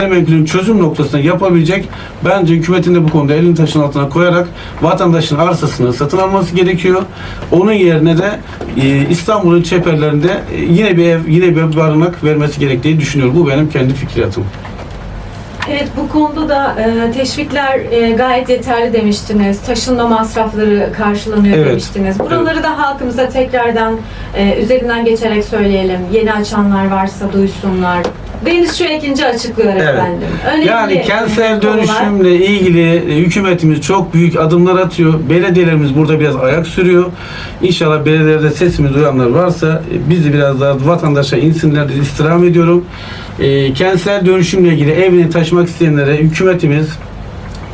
gayrimenkulün çözüm noktasına yapabilecek bence hükümetin de bu konuda elini taşın altına koyarak vatandaşın arsasını satın alması gerekiyor. Onun yerine de e, İstanbul'un çeperlerinde e, yine bir ev, yine bir barınak vermesi gerektiği düşünüyorum. Bu benim kendi fikriyatım. Evet bu konuda da e, teşvikler e, gayet yeterli demiştiniz. Taşınma masrafları karşılanıyor Evet. demiştiniz. Buraları da halkımıza tekrardan e, üzerinden geçerek söyleyelim. Yeni açanlar varsa duysunlar. Deniz şu ikinci açıklıyor Evet. efendim. Önemli, Yani kentsel dönüşümle ilgili hükümetimiz çok büyük adımlar atıyor. Belediyelerimiz burada biraz ayak sürüyor. İnşallah belediyelerde sesimi duyanlar varsa e, bizi biraz daha vatandaşa insinler istirham ediyorum. E, kentsel dönüşümle ilgili evini taşımak isteyenlere hükümetimiz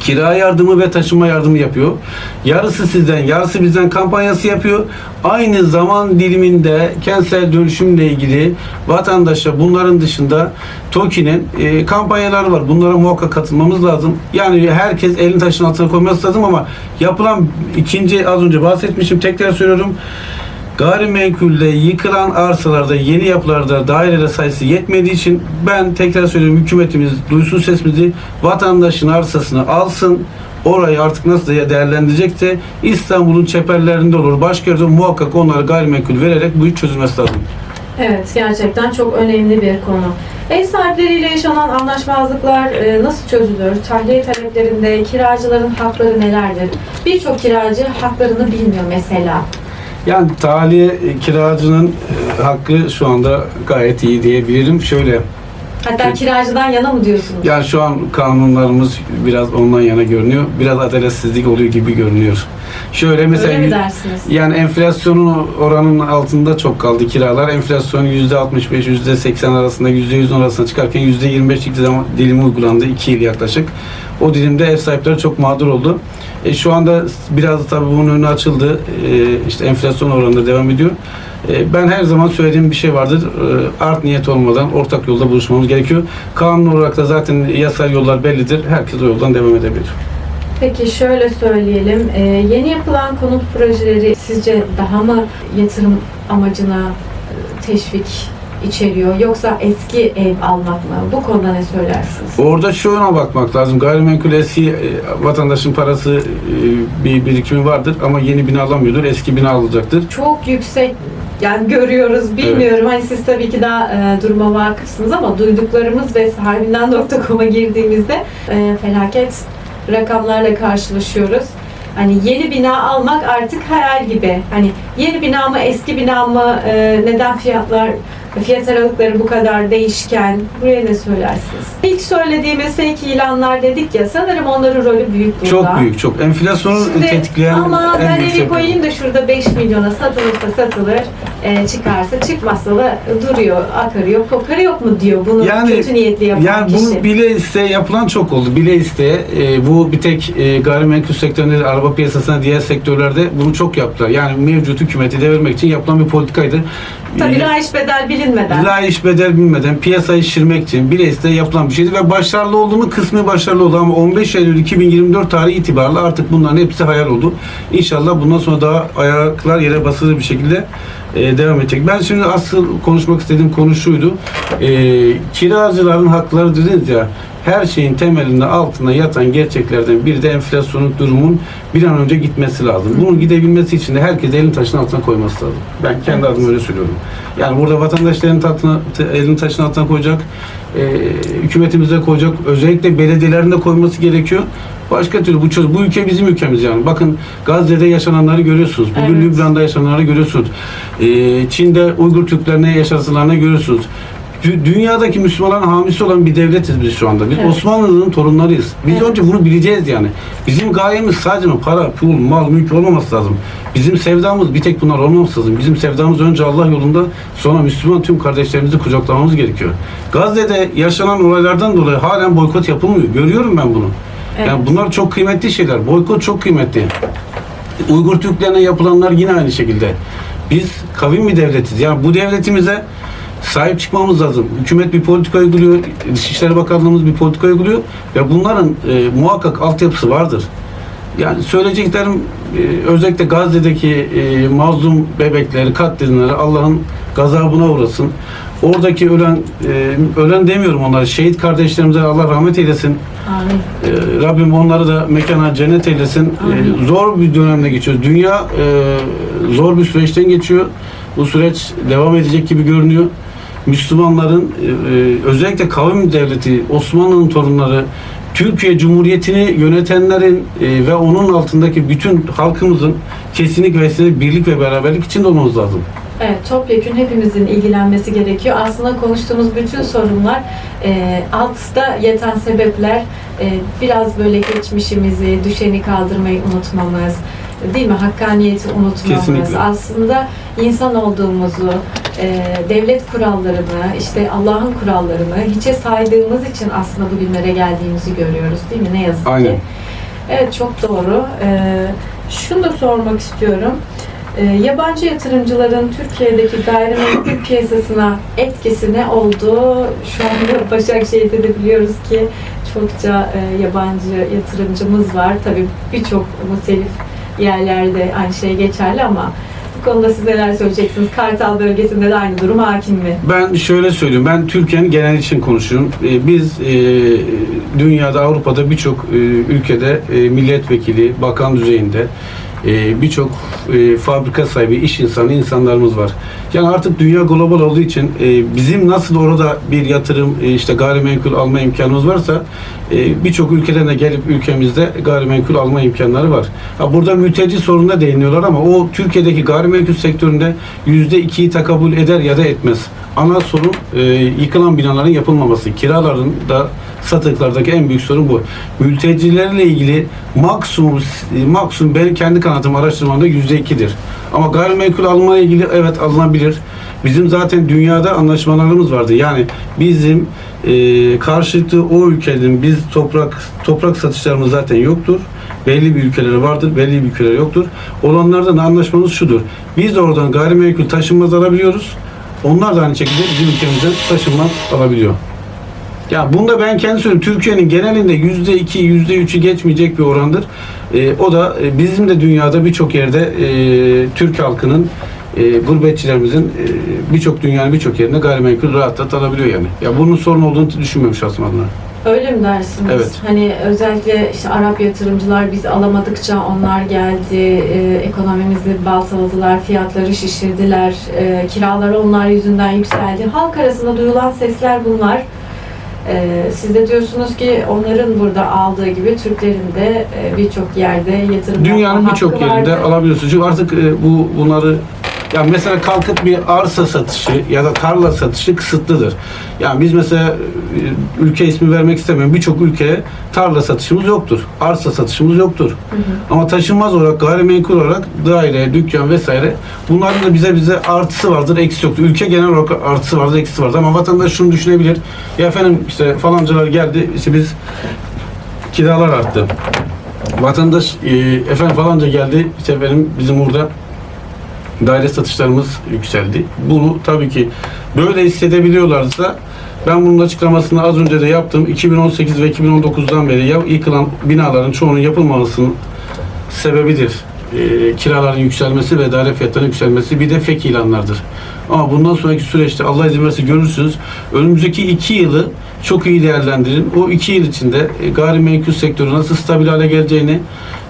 kira yardımı ve taşıma yardımı yapıyor. Yarısı sizden, yarısı bizden kampanyası yapıyor. Aynı zaman diliminde kentsel dönüşümle ilgili vatandaşa bunların dışında TOKİ'nin e, kampanyaları var. Bunlara muhakkak katılmamız lazım. Yani herkes elini taşın altına koyması lazım ama yapılan ikinci az önce bahsetmişim tekrar söylüyorum. Gayrimenkulde yıkılan arsalarda, yeni yapılarda daire sayısı yetmediği için ben tekrar söylüyorum hükümetimiz duysun sesimizi, vatandaşın arsasını alsın, orayı artık nasıl değerlendirecekse İstanbul'un çeperlerinde olur. Başka yerde muhakkak onlara gayrimenkul vererek bu iş çözülmesi lazım. Evet gerçekten çok önemli bir konu. Ev sahipleriyle yaşanan anlaşmazlıklar e, nasıl çözülür? Tahliye taleplerinde kiracıların hakları nelerdir? Birçok kiracı haklarını bilmiyor mesela. Yani tahliye kiracının e, hakkı şu anda gayet iyi diyebilirim. Şöyle Hatta kiracıdan yana mı diyorsunuz? Yani şu an kanunlarımız biraz ondan yana görünüyor. Biraz adaletsizlik oluyor gibi görünüyor. Şöyle mesela Öyle mi dersiniz? yani enflasyonun oranının altında çok kaldı kiralar. Enflasyon %65, %80 arasında, %110 arasında çıkarken %25'lik zaman dilimi uygulandı 2 yıl yaklaşık. O dilimde ev sahipleri çok mağdur oldu. E, şu anda biraz tabii bunun önü açıldı. E, işte enflasyon oranında devam ediyor. E, ben her zaman söylediğim bir şey vardır. E, art niyet olmadan ortak yolda buluşmamız gerekiyor. Kanun olarak da zaten yasal yollar bellidir. Herkes o yoldan devam edebilir. Peki şöyle söyleyelim. e, yeni yapılan konut projeleri sizce daha mı yatırım amacına e, teşvik içeriyor? Yoksa eski ev almak mı? Bu konuda ne söylersiniz? Orada şuna bakmak lazım. Gayrimenkul eski e, vatandaşın parası e, bir birikimi vardır ama yeni bina alamıyordur. Eski bina alacaktır. Çok yüksek yani görüyoruz bilmiyorum hani siz tabii ki daha e, duruma vakıfsınız ama duyduklarımız ve sahibinden.com'a girdiğimizde e, felaket rakamlarla karşılaşıyoruz. Hani yeni bina almak artık hayal gibi. Hani yeni bina mı eski bina mı e, neden fiyatlar fiyat aralıkları bu kadar değişken? Buraya ne söylersiniz? İlk söylediğimiz fake ilanlar dedik ya sanırım onların rolü büyük burada. Çok büyük, çok. Enflasyonu Şimdi, tetikleyen ama en ben büyük evi sebep. koyayım da şurada 5 milyona satılırsa satılır, e, çıkarsa çıkmazsa da duruyor, akarıyor, koparıyor mu diyor bunu Yani- kötü niyetli yapan Yani kişi. bunu bile isteye yapılan çok oldu. Bile isteye. E, bu bir tek e, gayrimenkul sektöründe, değil, araba piyasasına, diğer sektörlerde bunu çok yaptılar. Yani mevcut hükümeti devirmek için yapılan bir politikaydı. Tabii rahiç bedel bilinmeden. La iş bedel bilmeden piyasayı şişirmek için bile isteye yapılan bir şeydi ve başarılı oldu mu kısmı başarılı oldu ama 15 Eylül 2024 tarihi itibariyle artık bunların hepsi hayal oldu. İnşallah bundan sonra daha ayaklar yere basılı bir şekilde e, devam edecek. Ben şimdi asıl konuşmak istediğim konu şuydu. E, kiracıların hakları dediniz ya her şeyin temelinde altında yatan gerçeklerden biri de enflasyonun durumun bir an önce gitmesi lazım. Bunun gidebilmesi için de herkes elini taşın altına koyması lazım. Ben kendi adıma öyle söylüyorum. Yani burada vatandaşların altına, elini taşın altına koyacak, e, hükümetimize koyacak, özellikle belediyelerin de koyması gerekiyor. Başka türlü bu çöz. Bu ülke bizim ülkemiz yani. Bakın Gazze'de yaşananları görüyorsunuz. Bugün Evet. Lübnan'da yaşananları görüyorsunuz. E, Çin'de Uygur Türklerine yaşatılanları görüyorsunuz. Dü- Dünyadaki Müslümanların hamisi olan bir devletiz biz şu anda. Biz Evet. Osmanlı'nın torunlarıyız. Biz Evet. önce bunu bileceğiz yani. Bizim gayemiz sadece para, pul, mal, mülk olmaması lazım. Bizim sevdamız bir tek bunlar olmaması lazım. Bizim sevdamız önce Allah yolunda sonra Müslüman tüm kardeşlerimizi kucaklamamız gerekiyor. Gazze'de yaşanan olaylardan dolayı halen boykot yapılmıyor. Görüyorum ben bunu. Evet. Yani bunlar çok kıymetli şeyler. Boykot çok kıymetli. Uygur Türklerine yapılanlar yine aynı şekilde. Biz kavim bir devletiz. Yani bu devletimize sahip çıkmamız lazım. Hükümet bir politika uyguluyor, Dışişleri Bakanlığımız bir politika uyguluyor ve bunların e, muhakkak altyapısı vardır. Yani söyleyeceklerim e, özellikle Gazze'deki e, mazlum bebekleri, katledilenleri Allah'ın gazabına uğrasın. Oradaki ölen, e, ölen demiyorum onları, şehit kardeşlerimize Allah rahmet eylesin. Amin. E, Rabbim onları da mekana cennet eylesin. E, zor bir dönemde geçiyoruz. Dünya e, zor bir süreçten geçiyor. Bu süreç devam edecek gibi görünüyor. Müslümanların e, e, özellikle kavim devleti, Osmanlı'nın torunları, Türkiye Cumhuriyeti'ni yönetenlerin e, ve onun altındaki bütün halkımızın kesinlik ve birlik ve beraberlik içinde olmamız lazım. Evet, topyekun hepimizin ilgilenmesi gerekiyor. Aslında konuştuğumuz bütün sorunlar e, altta yatan sebepler e, biraz böyle geçmişimizi, düşeni kaldırmayı unutmamız, değil mi? Hakkaniyeti unutmamız. Kesinlikle. Aslında insan olduğumuzu, e, devlet kurallarını, işte Allah'ın kurallarını hiçe saydığımız için aslında bugünlere geldiğimizi görüyoruz, değil mi? Ne yazık ki. Aynen. Evet çok doğru. Ee, şunu da sormak istiyorum. Ee, yabancı yatırımcıların Türkiye'deki gayrimenkul piyasasına etkisi ne oldu? Şu anda Başakşehir'de de biliyoruz ki çokça e, yabancı yatırımcımız var. Tabii birçok muhtelif yerlerde aynı şey geçerli ama konuda siz neler söyleyeceksiniz? Kartal bölgesinde de aynı durum hakim mi? Ben şöyle söyleyeyim. Ben Türkiye'nin genel için konuşuyorum. E, Biz e, dünyada, Avrupa'da birçok e, ülkede milletvekili, bakan düzeyinde birçok fabrika sahibi, iş insanı insanlarımız var. Yani artık dünya global olduğu için e, bizim nasıl orada bir yatırım, e, işte gayrimenkul alma imkanımız varsa e, birçok ülkeden de gelip ülkemizde gayrimenkul alma imkanları var. Ha, burada mülteci sorununa değiniyorlar ama o Türkiye'deki gayrimenkul sektöründe yüzde ikiyi takabül eder ya da etmez. Ana sorun e, yıkılan binaların yapılmaması. Kiraların da satıklardaki en büyük sorun bu. Mültecilerle ilgili maksimum maksimum benim kendi kanaatim araştırmamda yüzde ikidir. Ama gayrimenkul almaya ilgili evet alınabilir. Bizim zaten dünyada anlaşmalarımız vardı. Yani bizim e, karşılıklı o ülkenin biz toprak toprak satışlarımız zaten yoktur. Belli bir ülkelere vardır, belli bir ülkelere yoktur. Olanlardan anlaşmamız şudur. Biz de oradan gayrimenkul taşınmaz alabiliyoruz. Onlar da aynı şekilde bizim ülkemizden taşınmaz alabiliyor. Ya bunda ben kendi söyleyeyim. Türkiye'nin genelinde yüzde iki, yüzde üçü geçmeyecek bir orandır. E, o da e, bizim de dünyada birçok yerde e, Türk halkının e, gurbetçilerimizin e, birçok dünyanın birçok yerinde gayrimenkul rahatlat alabiliyor yani. Ya bunun sorun olduğunu şahsım adına. Öyle mi dersiniz? Evet. Hani özellikle işte Arap yatırımcılar biz alamadıkça onlar geldi, e, ekonomimizi baltaladılar, fiyatları şişirdiler, e, kiralar onlar yüzünden yükseldi. Halk arasında duyulan sesler bunlar. E, siz de diyorsunuz ki onların burada aldığı gibi Türklerin de e, birçok yerde yatırım Dünyanın birçok yerinde vardı. alabiliyorsun. Çünkü artık e, bu bunları ya mesela kalkıp bir arsa satışı ya da tarla satışı kısıtlıdır. Yani biz mesela e, ülke ismi vermek istemiyorum. Birçok ülkeye tarla satışımız yoktur. Arsa satışımız yoktur. Hı hı. Ama taşınmaz olarak, gayrimenkul olarak daire, dükkan vesaire bunların da bize bize artısı vardır, eksisi yoktur. Ülke genel olarak artısı vardır, eksisi vardır. Ama vatandaş şunu düşünebilir. Ya efendim işte falancalar geldi, işte biz kiralar arttı. Vatandaş e, efendim falanca geldi, işte benim bizim burada daire satışlarımız yükseldi. Bunu tabii ki böyle hissedebiliyorlarsa ben bunun açıklamasını az önce de yaptım. 2018 ve 2019'dan beri yıkılan binaların çoğunun yapılmamasının sebebidir. E, kiraların yükselmesi ve daire fiyatlarının yükselmesi bir de fake ilanlardır. Ama bundan sonraki süreçte Allah izin verirse görürsünüz. Önümüzdeki iki yılı çok iyi değerlendirin. O iki yıl içinde e, gayrimenkul sektörü nasıl stabil hale geleceğini,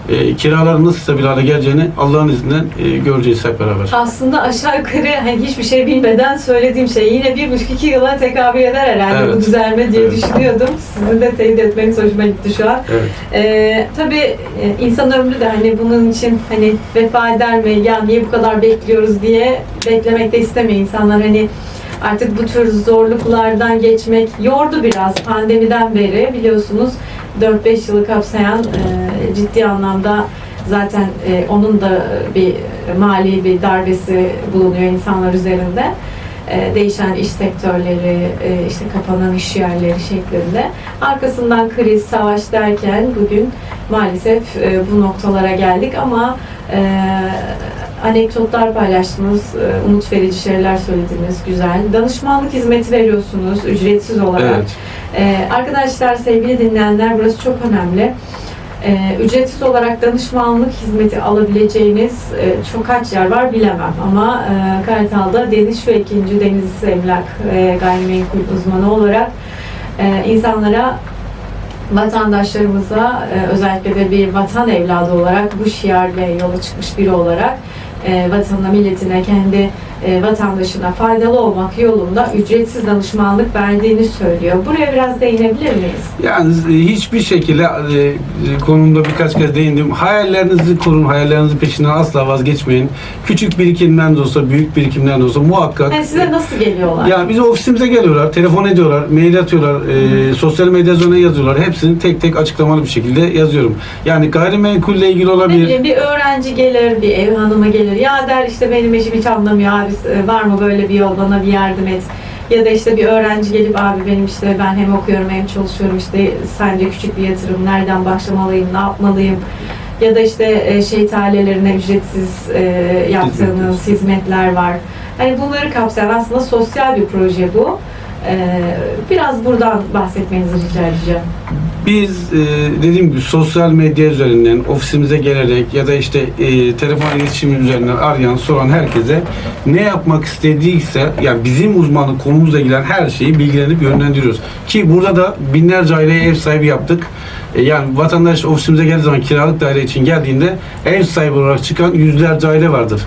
e, kiraların nasıl stabil hale geleceğini Allah'ın izniyle e, göreceğiz hep beraber. Aslında aşağı yukarı hani hiçbir şey bilmeden söylediğim şey yine bir buçuk iki yıla tekabül eder herhalde Evet. bu düzelme diye Evet. düşünüyordum. Sizin de teyit etmeniz hoşuma gitti şu an. Evet. Ee, tabii e, insan ömrü de hani bunun için hani vefa eder mi ya niye bu kadar bekliyoruz diye beklemek de istemiyor insanlar hani artık bu tür zorluklardan geçmek yordu biraz pandemiden beri biliyorsunuz 4-5 yılı kapsayan e, ciddi anlamda zaten e, onun da bir mali bir darbesi bulunuyor insanlar üzerinde. E, değişen iş sektörleri, e, işte kapanan iş yerleri şeklinde. Arkasından kriz, savaş derken bugün maalesef e, bu noktalara geldik ama e, anekdotlar paylaştınız, e, umut verici şeyler söylediniz, güzel. Danışmanlık hizmeti veriyorsunuz ücretsiz olarak. Evet. Ee, arkadaşlar, sevgili dinleyenler burası çok önemli. Ee, ücretsiz olarak danışmanlık hizmeti alabileceğiniz e, çok kaç yer var bilemem ama e, Deniz Şu ikinci Deniz Emlak e, gayrimenkul uzmanı olarak e, insanlara vatandaşlarımıza özellikle de bir vatan evladı olarak bu şiarla yola çıkmış biri olarak e, vatanına, milletine, kendi e, vatandaşına faydalı olmak yolunda ücretsiz danışmanlık verdiğini söylüyor. Buraya biraz değinebilir miyiz? Yani e, hiçbir şekilde e, konumda birkaç kez değindim. Hayallerinizi kurun, hayallerinizin peşinden asla vazgeçmeyin. Küçük birikimden de olsa, büyük birikimden de olsa muhakkak. Yani size nasıl geliyorlar? Ya biz ofisimize geliyorlar, telefon ediyorlar, mail atıyorlar, e, sosyal medya yazılarına yazıyorlar. Hepsini tek tek açıklamalı bir şekilde yazıyorum. Yani gayrimenkulle ilgili Ne olabilir. bileyim bir öğrenci gelir, bir ev hanımı gelir. Ya der işte benim eşim hiç anlamıyor abi e, var mı böyle bir yol bana bir yardım et. Ya da işte bir öğrenci gelip abi benim işte ben hem okuyorum hem çalışıyorum işte sence küçük bir yatırım nereden başlamalıyım, ne yapmalıyım? Ya da işte e, şehit ailelerine ücretsiz e, yaptığınız hizmetler var. Hani bunları kapsayan aslında sosyal bir proje bu. E, biraz buradan bahsetmenizi rica edeceğim. Biz e, dediğim gibi sosyal medya üzerinden ofisimize gelerek ya da işte e, telefon iletişimi üzerinden arayan, soran herkese ne yapmak istediyse yani bizim uzmanlık konumuzla ilgilen her şeyi bilgilenip yönlendiriyoruz. Ki burada da binlerce aileye ev sahibi yaptık. E, yani vatandaş ofisimize geldiği zaman kiralık daire için geldiğinde ev sahibi olarak çıkan yüzlerce aile vardır.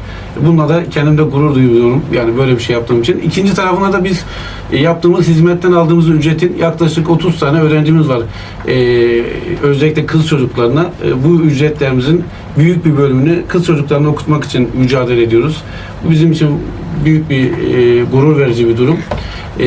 Bununla da kendimde gurur duyuyorum. Yani böyle bir şey yaptığım için. İkinci tarafına da biz e, yaptığımız hizmetten aldığımız ücretin yaklaşık 30 tane öğrencimiz var. E, özellikle kız çocuklarına e, bu ücretlerimizin büyük bir bölümünü kız çocuklarını okutmak için mücadele ediyoruz. Bu bizim için büyük bir e, gurur verici bir durum. E,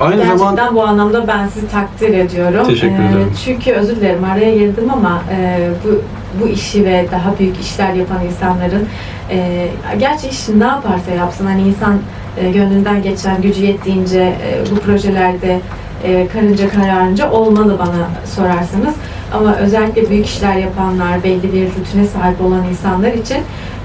aynı Gerçekten zaman bu anlamda ben sizi takdir ediyorum. Teşekkür Ee, ederim. Çünkü özür dilerim araya girdim ama e, bu bu işi ve daha büyük işler yapan insanların e, gerçi işi ne yaparsa yapsın hani insan e, gönlünden geçen gücü yettiğince e, bu projelerde e, karınca kararınca olmalı bana sorarsanız. Ama özellikle büyük işler yapanlar, belli bir rutine sahip olan insanlar için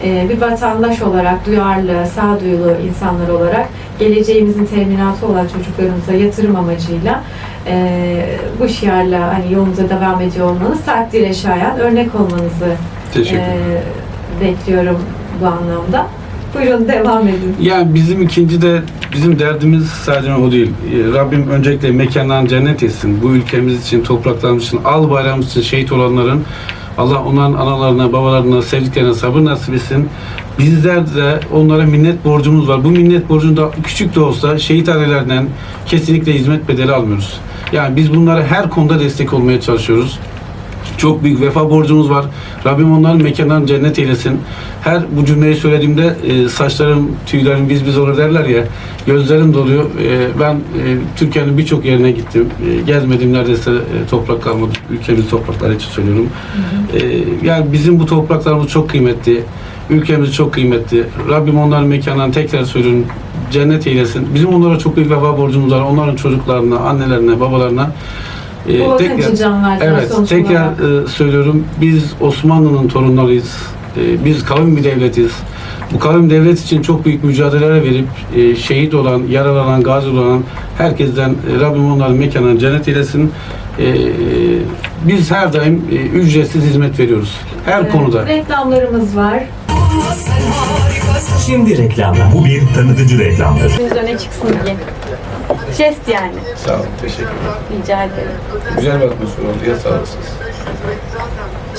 e, bir vatandaş olarak, duyarlı, sağduyulu insanlar olarak geleceğimizin teminatı olan çocuklarımıza yatırım amacıyla e, bu şiarla hani yolunuza devam ediyor olmanız takdire şayan örnek olmanızı e, bekliyorum bu anlamda. Buyurun devam edin. Yani bizim ikinci de bizim derdimiz sadece o değil. Ee, Rabbim öncelikle mekanlarını cennet etsin. Bu ülkemiz için, topraklarımız için, al bayrağımız için şehit olanların Allah onların analarına, babalarına, sevdiklerine sabır nasip etsin. Bizler de onlara minnet borcumuz var. Bu minnet borcunu da küçük de olsa şehit ailelerinden kesinlikle hizmet bedeli almıyoruz. Yani biz bunlara her konuda destek olmaya çalışıyoruz. Çok büyük vefa borcumuz var. Rabbim onların mekanlarını cennet eylesin. Her bu cümleyi söylediğimde e, saçlarım, tüylerim biz biz olur derler ya. Gözlerim doluyor. E, ben e, Türkiye'nin birçok yerine gittim. E, gezmediğim neredeyse e, toprak kalmadı. Ülkemiz toprakları için söylüyorum. E, yani bizim bu topraklarımız çok kıymetli. Ülkemiz çok kıymetli. Rabbim onların mekanlarını tekrar söylüyorum cennet eylesin. Bizim onlara çok büyük vefa borcumuz var. Onların çocuklarına, annelerine, babalarına. E, verdiler Evet, tekrar e, söylüyorum. Biz Osmanlı'nın torunlarıyız. E, biz kavim bir devletiz. Bu kavim devlet için çok büyük mücadeleler verip e, şehit olan, yaralanan, gazi olan herkesten e, Rabbim onların mekanını cennet eylesin. E, biz her daim e, ücretsiz hizmet veriyoruz. Her Evet, konuda. Reklamlarımız var. Şimdi reklamlar. Bu bir tanıtıcı reklamdır. Biz öne çıksın diye. Jest yani. Sağ olun, teşekkür ederim. Rica ederim. Güzel bir atmosfer oldu. Ya sağ olasınız.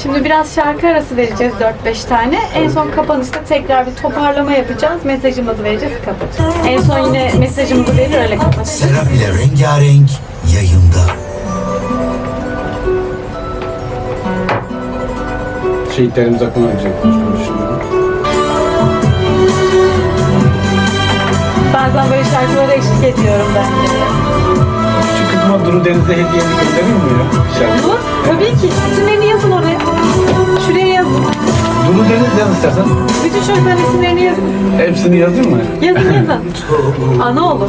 Şimdi biraz şarkı arası vereceğiz 4-5 tane. En son kapanışta tekrar bir toparlama yapacağız. Mesajımızı vereceğiz, kapatacağız. En son yine mesajımızı verir öyle kapatacağız. Serap ile rengarenk yayında. Şehitlerimiz hakkında konuşmayı düşünüyorum. Bazen böyle şarkılara eşlik ediyorum ben de. Küçük kızıma Duru Deniz'e hediyelik göndereyim mi ya? Şarkı. Bu tabii ki. İsimlerini yazın oraya. Şuraya yazın. Duru Deniz yaz istersen. Bütün çocukların isimlerini yazın. Hepsini yazayım mı? Yazın yazın. Ana olur.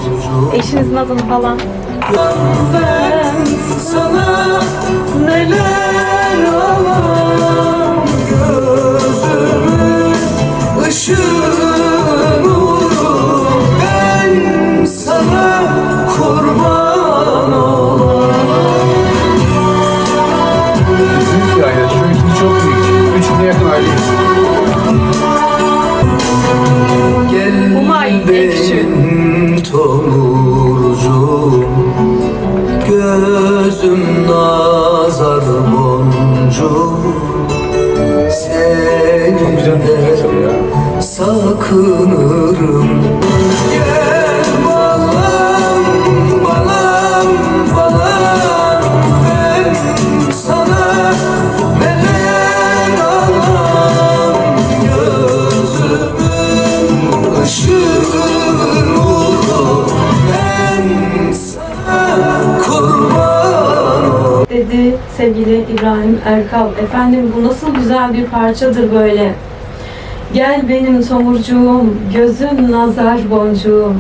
Eşinizin adını falan. Ben sana neler alam gözümün ışığı day. Sevgili İbrahim Erkal. Efendim bu nasıl güzel bir parçadır böyle. Gel benim tomurcuğum, gözün nazar boncuğum.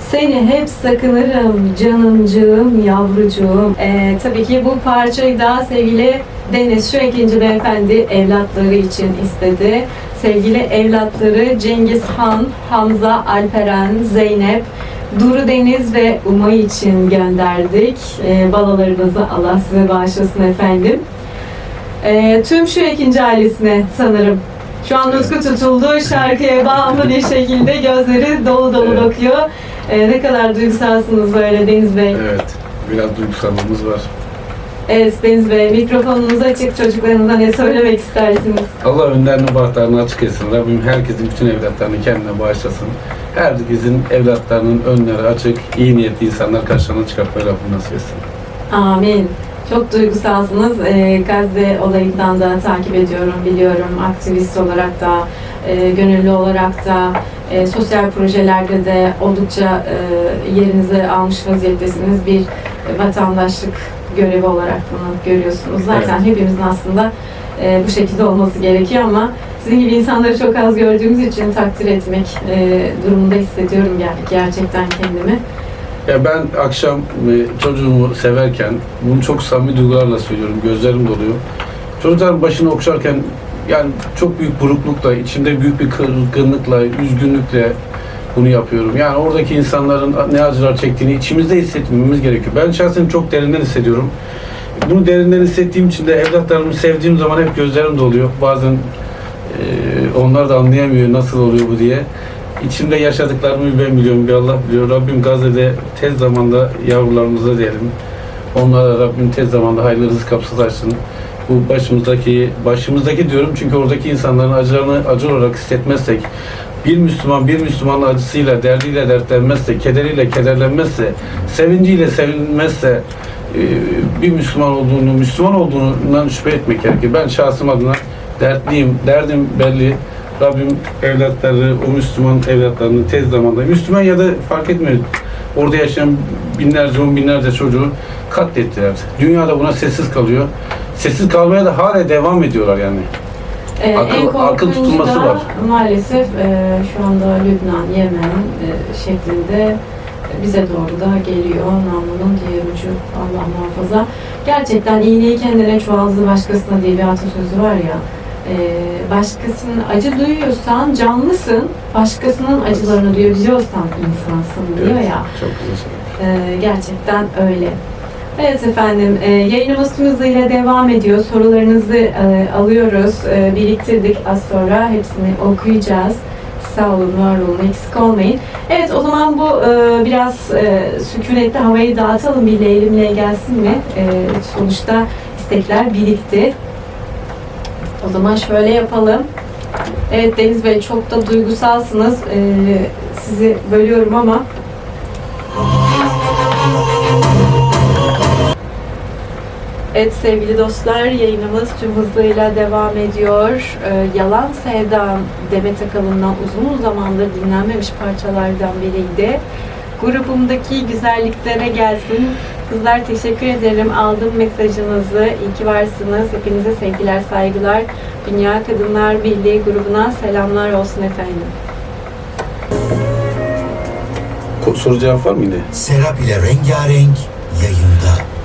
Seni hep sakınırım canımcığım, yavrucuğum. Ee, tabii ki bu parçayı da sevgili Deniz şu ikinci beyefendi evlatları için istedi. Sevgili evlatları Cengiz Han, Hamza, Alperen, Zeynep, Duru Deniz ve Umay için gönderdik. Ee, balalarınızı Allah size bağışlasın efendim. Ee, tüm şu ikinci ailesine sanırım. Şu an Nutku tutuldu, şarkıya bağımlı bir şekilde gözleri dolu dolu Evet. bakıyor. Ee, ne kadar duygusalsınız böyle Deniz Bey. Evet. Biraz duygusallığımız var. Evet Deniz Bey, mikrofonunuz açık. Çocuklarınıza ne söylemek istersiniz? Allah önlerini bahtlarını açık etsin. Rabbim herkesin bütün evlatlarını kendine bağışlasın. Herkesin evlatlarının önleri açık, iyi niyetli insanlar karşılarına çıkartmayı Rabbim nasip etsin. Amin. Çok duygusalsınız. Ee, Gazze olayından da takip ediyorum, biliyorum. Aktivist olarak da, e, gönüllü olarak da, e, sosyal projelerde de oldukça e, yerinizi almış vaziyettesiniz. Bir vatandaşlık görevi olarak bunu görüyorsunuz. Zaten hepimizin aslında e, bu şekilde olması gerekiyor ama sizin gibi insanları çok az gördüğümüz için takdir etmek e, durumunda hissediyorum ger- gerçekten kendimi. Ya ben akşam e, çocuğumu severken bunu çok samimi duygularla söylüyorum. Gözlerim doluyor. Çocukların başını okşarken yani çok büyük buruklukla, içimde büyük bir kırgınlıkla, üzgünlükle bunu yapıyorum. Yani oradaki insanların ne acılar çektiğini içimizde hissetmemiz gerekiyor. Ben şahsen çok derinden hissediyorum. Bunu derinden hissettiğim için de evlatlarımı sevdiğim zaman hep gözlerim doluyor. Bazen e, onlar da anlayamıyor nasıl oluyor bu diye. İçimde yaşadıklarımı ben biliyorum, bir Allah biliyor. Rabbim Gazze'de tez zamanda yavrularımıza diyelim. Onlara Rabbim tez zamanda hayırlı rızık kapısı açsın. Bu başımızdaki, başımızdaki diyorum çünkü oradaki insanların acılarını acı olarak hissetmezsek, bir Müslüman bir Müslümanın acısıyla, derdiyle dertlenmezse, kederiyle kederlenmezse, sevinciyle sevinmezse, e, bir Müslüman olduğunu, Müslüman olduğundan şüphe etmek gerekir. Ben şahsım adına dertliyim, derdim belli. Rabbim evlatları, o Müslüman evlatlarını tez zamanda, Müslüman ya da fark etmiyor. Orada yaşayan binlerce, on binlerce çocuğu katlettiler. Dünyada buna sessiz kalıyor. Sessiz kalmaya da hala devam ediyorlar yani. Ee, Akıl- en akıl tutulması var. Maalesef e, şu anda Lübnan, Yemen e, şeklinde bize doğru da geliyor namlunun diğer ucu Allah muhafaza. Gerçekten iğneyi kendine çoğaldı başkasına diye bir atasözü var ya. e, başkasının acı duyuyorsan canlısın, başkasının acılarını duyabiliyorsan insansın diyor ya. Çok güzel. Ee, gerçekten öyle. Evet efendim, e, yayınımız tüm hızıyla devam ediyor. Sorularınızı e, alıyoruz, e, biriktirdik az sonra. Hepsini okuyacağız. Sağ olun, var olun, eksik olmayın. Evet, o zaman bu e, biraz e, sükunetli havayı dağıtalım. Bir leylimle gelsin mi? E, sonuçta istekler birikti. O zaman şöyle yapalım. Evet Deniz Bey, çok da duygusalsınız. E, sizi bölüyorum ama Evet sevgili dostlar yayınımız tüm hızıyla devam ediyor. Ee, Yalan Sevda Demet Akalın'dan uzun zamandır dinlenmemiş parçalardan biriydi. Grubumdaki güzelliklere gelsin. Kızlar teşekkür ederim. Aldım mesajınızı. İyi ki varsınız. Hepinize sevgiler, saygılar. Dünya Kadınlar Birliği grubuna selamlar olsun efendim. Soru cevap var mı yine? Serap ile rengarenk yayında.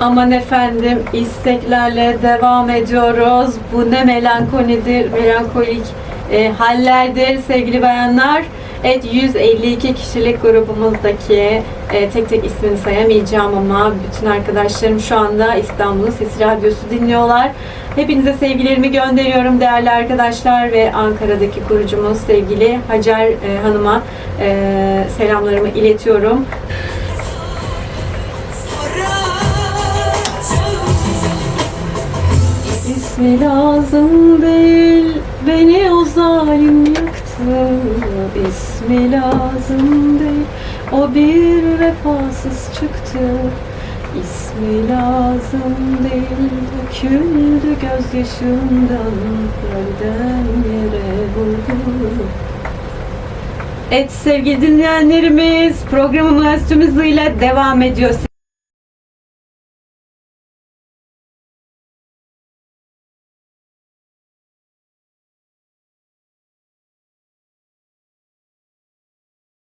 Aman efendim isteklerle devam ediyoruz. Bu ne melankolidir, melankolik e, hallerdir sevgili bayanlar. Evet 152 kişilik grubumuzdaki e, tek tek ismini sayamayacağım ama bütün arkadaşlarım şu anda İstanbul'un Sesi Radyosu dinliyorlar. Hepinize sevgilerimi gönderiyorum değerli arkadaşlar ve Ankara'daki kurucumuz sevgili Hacer e, Hanım'a e, selamlarımı iletiyorum. İsmi lazım değil, beni o zalim yaktı. İsmi lazım değil, o bir vefasız çıktı. İsmi lazım değil, döküldü gözyaşımdan, yerden yere vurdu. Evet sevgili dinleyenlerimiz programımız tüm hızıyla devam ediyor.